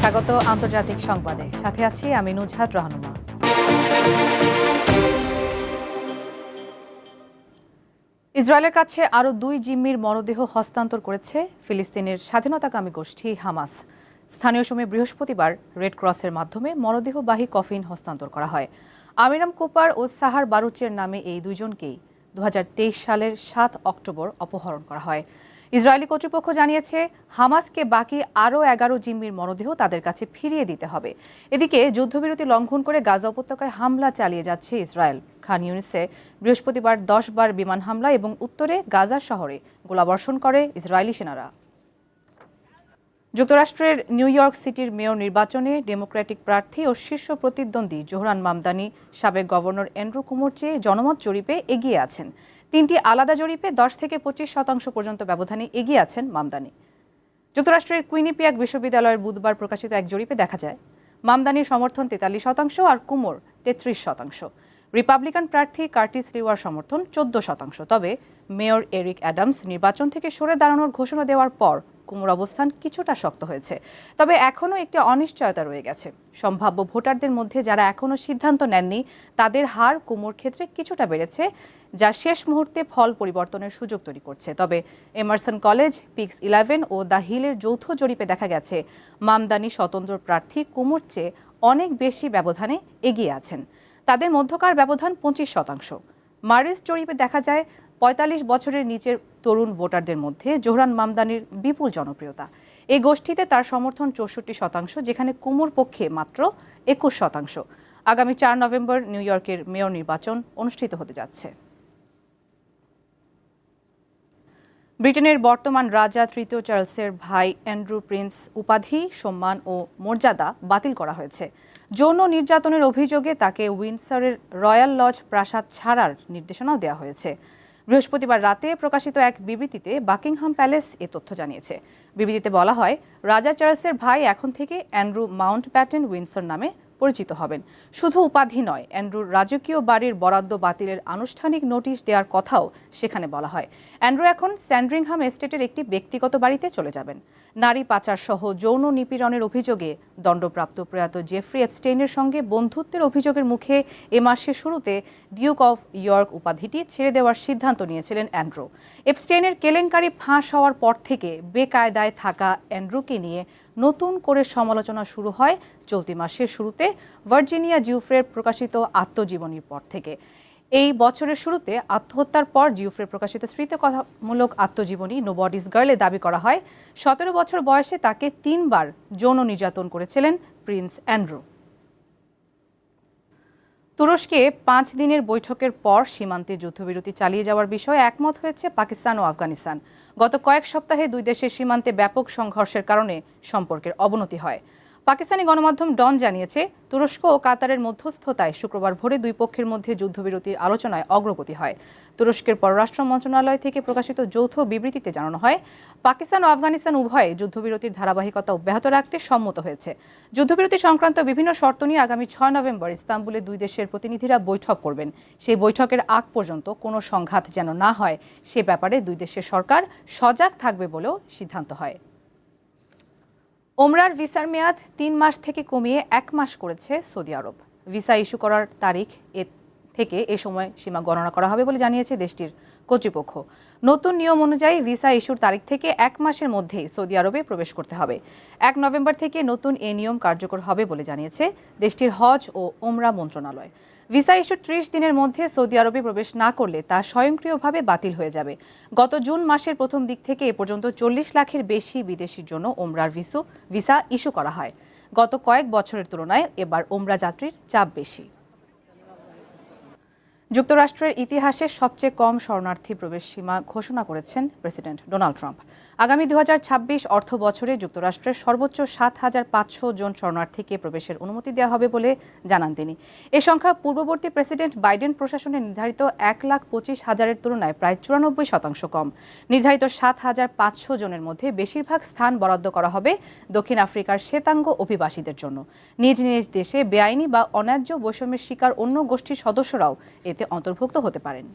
স্বাগত আন্তর্জাতিক সংবাদে। সাথে আছি আমি নুজহাত রহনুমা। ইসরায়েলের কাছে আরও দুই জিম্মির মরদেহ হস্তান্তর করেছে ফিলিস্তিনের স্বাধীনতাকামী গোষ্ঠী হামাস। স্থানীয় সময় বৃহস্পতিবার রেড ক্রসের মাধ্যমে মরদেহবাহী কফিন হস্তান্তর করা হয়। আমিরাম কোপার ও সাহার বারুচের নামে এই দুইজনকেই দু সালের সাত অক্টোবর অপহরণ করা হয়। ইসরায়েলি কর্তৃপক্ষ জানিয়েছে, হামাসকে বাকি আরও এগারো জিম্মির মরদেহ তাদের কাছে ফিরিয়ে দিতে হবে। এদিকে যুদ্ধবিরতি লঙ্ঘন করে গাজা উপত্যকায় হামলা চালিয়ে যাচ্ছে ইসরায়েল। খান ইউনিসে বৃহস্পতিবার দশ বার বিমান হামলা এবং উত্তরে গাজা শহরে গোলাবর্ষণ করে ইসরায়েলি সেনারা। যুক্তরাষ্ট্রের নিউ ইয়র্ক সিটির মেয়র নির্বাচনে ডেমোক্রেটিক প্রার্থী ও শীর্ষ প্রতিদ্বন্দ্বী জোহরান মামদানি, সাবেক গভর্নর এন্ড্রু কুমোর চেয়ে জনমত জরিপে এগিয়ে আছেন। তিনটি আলাদা জরিপে দশ থেকে পঁচিশ শতাংশ পর্যন্ত ব্যবধানে এগিয়ে আছেন মামদানি। যুক্তরাষ্ট্রের কুইনিপিয়াক বিশ্ববিদ্যালয়ের বুধবার প্রকাশিত এক জরিপে দেখা যায়, মামদানির সমর্থন তেতাল্লিশ শতাংশ আর কুমোর তেত্রিশ শতাংশ। রিপাবলিকান প্রার্থী কার্টিস লিওয়ার সমর্থন চোদ্দ শতাংশ। তবে মেয়র এরিক অ্যাডামস নির্বাচন থেকে সরে দাঁড়ানোর ঘোষণা দেওয়ার পর কুমোর অবস্থান কিছুটা শক্ত হয়েছে, তবে এখনও একটি অনিশ্চয়তা রয়ে গেছে। সম্ভাব্য ভোটারদের মধ্যে যারা এখনও সিদ্ধান্ত নেননি, তাদের হার কুমোর ক্ষেত্রে কিছুটা বেড়েছে, যা শেষ মুহূর্তে ফল পরিবর্তনের সুযোগ তৈরি করছে। তবে এমারসন কলেজ, পিক্স ইলেভেন ও দ্য হিলের যৌথ জরিপে দেখা গেছে, মামদানি স্বতন্ত্র প্রার্থী কুমোর চেয়ে অনেক বেশি ব্যবধানে এগিয়ে আছেন। তাদের মধ্যকার ব্যবধান পঁচিশ শতাংশ। মারিস জরিপে দেখা যায়, পঁয়তাল্লিশ বছরের নিচের তরুণ ভোটারদের মধ্যে জোহরান মামদানির বিপুল জনপ্রিয়তা। এই গোষ্ঠীতে তার সমর্থন চৌষট্টি শতাংশ, যেখানে কুমুর পক্ষে মাত্র একুশ শতাংশ। আগামী চার নভেম্বর নিউ ইয়র্কের মেয়র নির্বাচন অনুষ্ঠিত হতে যাচ্ছে। ব্রিটেনের বর্তমান রাজা তৃতীয় চার্লসের ভাই অ্যান্ড্রু প্রিন্স উপাধি, সম্মান ও মর্যাদা বাতিল করা হয়েছে। যৌন নির্যাতনের অভিযোগে তাকে উইন্ডসরের রয়্যাল লজ প্রাসাদ ছাড়ার নির্দেশনাও দেওয়া হয়েছে। বৃহস্পতিবার রাতে প্রকাশিত এক বিবৃতিতে বাকিংহাম প্যালেস এ তথ্য জানিয়েছে। বিবৃতিতে বলা হয়, রাজা চার্লসের ভাই এখন থেকে অ্যান্ড্রু মাউন্ট প্যাটেন উইন্সর নামে পরিচিত হবেন। শুধু উপাধি নয়, অ্যান্ড্রুর রাজকীয় বাড়ির বরাদ্দ বাতিলের আনুষ্ঠানিক নোটিশ দেওয়ার কথাও সেখানে বলা হয়। অ্যান্ড্রু এখন স্যান্ড্রিংহাম এস্টেটের একটি ব্যক্তিগত বাড়িতে চলে যাবেন। নারী পাচার সহ যৌন নিপীড়নের অভিযোগে দণ্ডপ্রাপ্ত প্রয়াত জেফ্রি এপস্টেইনের সঙ্গে বন্ধুত্বের অভিযোগের মুখে এ মাসের শুরুতে ডিউক অফ ইয়র্ক উপাধিটি ছেড়ে দেওয়ার সিদ্ধান্ত নিয়েছিলেন অ্যান্ড্রু। এপস্টেইনের কেলেঙ্কারি ফাঁস হওয়ার পর থেকে বেকায়দায় থাকা অ্যান্ড্রুকে নিয়ে নতুন করে সমালোচনা শুরু হয় চলতি মাসের শুরুতে ভার্জিনিয়া জিউফ্রের প্রকাশিত আত্মজীবনীর পর থেকে। এই বছরের শুরুতে আত্মহত্যার পর জিউফ্রে প্রকাশিত স্মৃতিকথামূলক আত্মজীবনী নো বডিস গার্লে দাবি করা হয়। সতেরো বছর বয়সে তাকে তিনবার যৌন নির্যাতন করেছিলেন প্রিন্স অ্যান্ড্রু। তুরস্কে পাঁচ দিনের বৈঠকের পর সীমান্তে যুদ্ধবিরতি চালিয়ে যাওয়ার বিষয়ে একমত হয়েছে পাকিস্তান ও আফগানিস্তান। গত কয়েক সপ্তাহে দুই দেশের সীমান্তে ব্যাপক সংঘর্ষের কারণে সম্পর্কের অবনতি হয়। পাকিস্তানি গণমাধ্যম ডন জানিয়েছে, তুরস্ক ও কাতারের মধ্যস্থতায় শুক্রবার ভোরে দুই পক্ষের মধ্যে যুদ্ধবিরতির আলোচনায় অগ্রগতি হয়। তুরস্কের পররাষ্ট্র মন্ত্রণালয় থেকে প্রকাশিত যৌথ বিবৃতিতে জানানো হয়, পাকিস্তান ও আফগানিস্তান উভয়ে যুদ্ধবিরতির ধারাবাহিকতা অব্যাহত রাখতে সম্মত হয়েছে। যুদ্ধবিরতি সংক্রান্ত বিভিন্ন শর্ত নিয়ে আগামী ছয় নভেম্বর ইস্তাম্বুলে দুই দেশের প্রতিনিধিরা বৈঠক করবেন। সেই বৈঠকের আগ পর্যন্ত কোনো সংঘাত যেন না হয়, সে ব্যাপারে দুই দেশের সরকার সজাগ থাকবে বলেও সিদ্ধান্ত হয়। ওমরার ভিসার মেয়াদ তিন মাস থেকে কমিয়ে এক মাস করেছে সৌদি আরব। ভিসা ইস্যু করার তারিখ এ থেকে এ সময় সীমা গণনা করা হবে বলে জানিয়েছে দেশটির কর্তৃপক্ষ। নতুন নিয়ম অনুযায়ী ভিসা ইস্যুর তারিখ থেকে এক মাসের মধ্যেই সৌদি আরবে প্রবেশ করতে হবে। এক নভেম্বর থেকে নতুন এ নিয়ম কার্যকর হবে বলে জানিয়েছে দেশটির হজ ও ওমরা মন্ত্রণালয়। ভিসা ইস্যু ত্রিশ দিনের মধ্যে সৌদি আরবে প্রবেশ না করলে তা স্বয়ংক্রিয়ভাবে বাতিল হয়ে যাবে। গত জুন মাসের প্রথম দিক থেকে এ পর্যন্ত চল্লিশ লাখের বেশি বিদেশির জন্য ওমরার ভিসু ভিসা ইস্যু করা হয়। গত কয়েক বছরের তুলনায় এবার ওমরা যাত্রীর চাপ বেশি। যুক্তরাষ্ট্রের ইতিহাসে সবচেয়ে কম শরণার্থী প্রবেশ সীমা ঘোষণা করেছেন প্রেসিডেন্ট ডোনাল্ড ট্রাম্প। আগামী দু হাজার ছাব্বিশ অর্থ বছরে যুক্তরাষ্ট্রের সর্বোচ্চ সাত হাজার পাঁচশো জন শরণার্থীকে প্রবেশের অনুমতি দেওয়া হবে বলে জানান তিনি। এ সংখ্যা পূর্ববর্তী প্রেসিডেন্ট বাইডেন প্রশাসনে নির্ধারিত এক লাখ পঁচিশ হাজারের তুলনায় প্রায় চুরানব্বই শতাংশ কম। নির্ধারিত সাত হাজার পাঁচশো জনের মধ্যে বেশিরভাগ স্থান বরাদ্দ করা হবে দক্ষিণ আফ্রিকার শ্বেতাঙ্গ অভিবাসীদের জন্য। নিজ নিজ দেশে বেআইনি বা অন্যায্য বৈষম্যের শিকার অন্য গোষ্ঠীর সদস্যরাও এতে অন্তর্ভুক্ত হতে পারেন।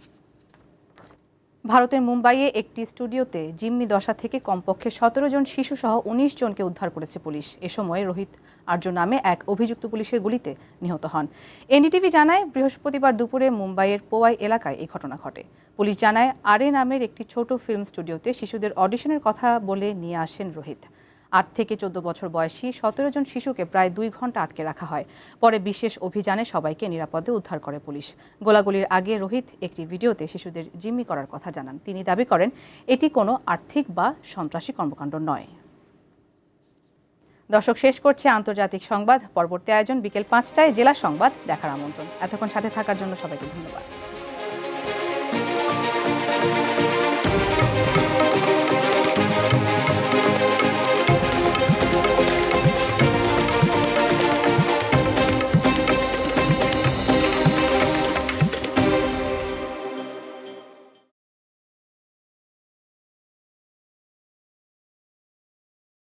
ভারতের মুম্বাইয়ে একটি স্টুডিওতে জিম্মি দশা থেকে কমপক্ষে সতেরো জন শিশুসহ উনিশ জনকে উদ্ধার করেছে পুলিশ। এ সময় রোহিত আর্য নামে এক অভিযুক্ত পুলিশের গুলিতে নিহত হন। এনডিটিভি জানায়, বৃহস্পতিবার দুপুরে মুম্বাইয়ের পোয়াই এলাকায় এই ঘটনা ঘটে। পুলিশ জানায়, আরে নামের একটি ছোট ফিল্ম স্টুডিওতে শিশুদের অডিশনের কথা বলে নিয়ে আসেন রোহিত। আট থেকে চোদ্দ বছর বয়সী সতেরো জন শিশুকে প্রায় দুই ঘণ্টা আটকে রাখা হয়। পরে বিশেষ অভিযানে সবাইকে নিরাপদে উদ্ধার করে পুলিশ। গোলাগুলির আগে রোহিত একটি ভিডিওতে শিশুদের জিম্মি করার কথা জানান। তিনি দাবি করেন, এটি কোনো আর্থিক বা সন্ত্রাসী কর্মকাণ্ড নয়। দর্শক, শেষ করছে আন্তর্জাতিক সংবাদ। পরবর্তী আয়োজন বিকেল পাঁচটায় জেলা সংবাদ দেখার আমন্ত্রণ। এতক্ষণ সাথে থাকার জন্য সবাইকে ধন্যবাদ।